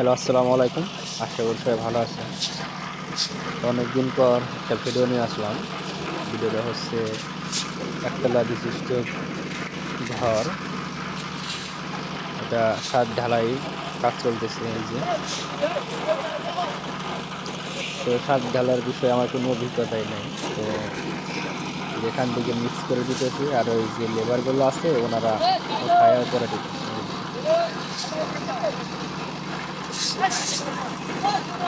Hello, আসসালামু আলাইকুম। আশা করি সবাই ভালো আছেন। অনেকদিন পর একটা ভিডিও নিয়ে আসলাম। ভিডিওটা হচ্ছে একতলা বিশিষ্ট ঘর। এটা সাত ঢালাই কাজ চলতেছে এই যে। তো সাত ঢালার বিষয়ে আমার কোনো অভিজ্ঞতাই নেই। তো এখান থেকে মিক্স করে দিতেছি। আর ওই যে লেবারগুলো আছে, ওনারা খায়া করে দিতেছে।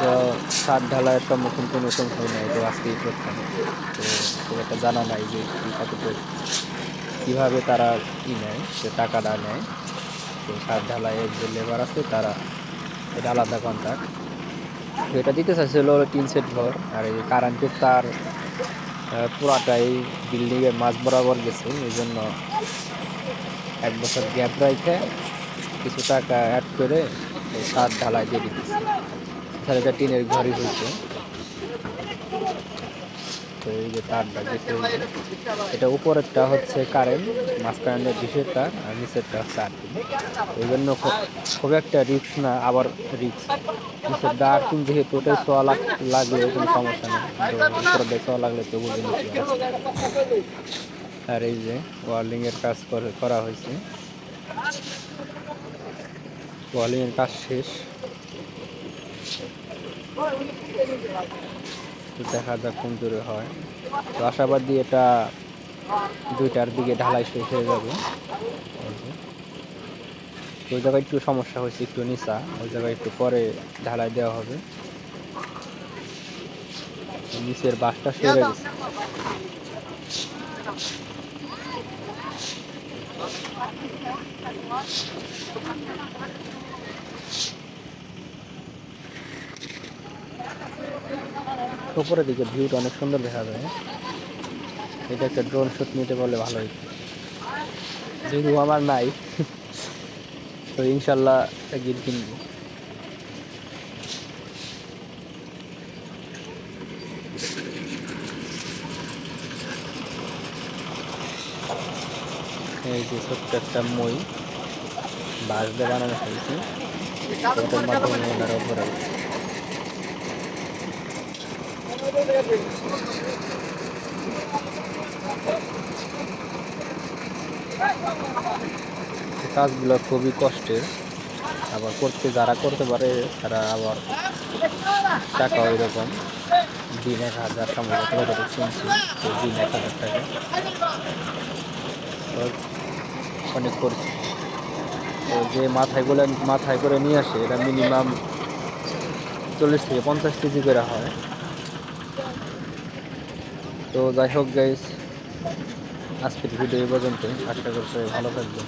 তো সাত ঢালাইয়ের সম্মুখীন কোনো সংশয় নাই, তো আজকেই প্রথম তো খুব একটা জানা নাই যে কতটুকু, কীভাবে তারা ই নেয় সে টাকাটা নেয়। তো সাত ঢালাইয়ের যে লেবার আছে, তারা এটা আলাদা কন্ট্রাক্ট তো এটা দিতে চাইছিল তিন সেট ঘর, আর এই কারেন্টের তার পুরাটাই বিল্ডিংয়ের মাঝ বরাবর গেছে, এই জন্য এক বছর গ্যাপ রেখে কিছু টাকা অ্যাড করে সাত ঢালাই দিয়ে দিতেছে তাহলে এটা টিনের ঘরই হয়েছে। তো এই যে তারটা গেছে এটা উপরেরটা হচ্ছে কারেন্ট মাঝখানের বিশের তার আর নিচেরটা হচ্ছে আর্থিং এই জন্য খুব একটা রিক্স না, আবার রিক্স নিচেরটা আর্থিং যেহেতু, ওটাই ছোঁয়া লাগ লাগলে কোনো সমস্যা নেই। কিন্তু উপরেরটা ছোঁয়া লাগলে তো বুঝে নিতে। আর এই যে ওয়ার্লিং এর কাজ করা হয়েছে। ওয়ার্লিং এর কাজ শেষ। দেখা যাক কোন দূরে হয়। তো আশাবাদী এটা দুইটার দিকে ঢালাই শেষ হয়ে যাবে। ওই জায়গায় একটু সমস্যা হয়েছে, একটু নিচা। ওই জায়গায় একটু পরে ঢালাই দেওয়া হবে। নিচের বাসটা সরে গেছে। উপরের দিকে ভিউটা অনেক সুন্দর দেখা যায় এটা একটা ড্রোন শুট নিতে বলে ভালো হতো যেহেতু আমার নাই, তো ইনশাল্লাহ একদিন কিনবো। এই যে ছোট্ট একটা মই, বাঁশ দিয়ে বানানো হয়েছে। ওটার মাধ্যমে ওনারা উপরে কাজগুলো খুবই কষ্টের। আবার করতে যারা করতে পারে, তারা আবার টাকা ওই রকম দিন এক হাজার সম্ভবত শুনছি? তো দিন এক হাজার টাকা। অনেক করছি তো যে মাথায়গুলো মাথায় করে নিয়ে আসে, এটা মিনিমাম চল্লিশ থেকে পঞ্চাশ কেজি করে হয়। তো যাই হোক গাইস আজকের ভিডিও এই পর্যন্ত আশা করছি ভালো থাকবেন।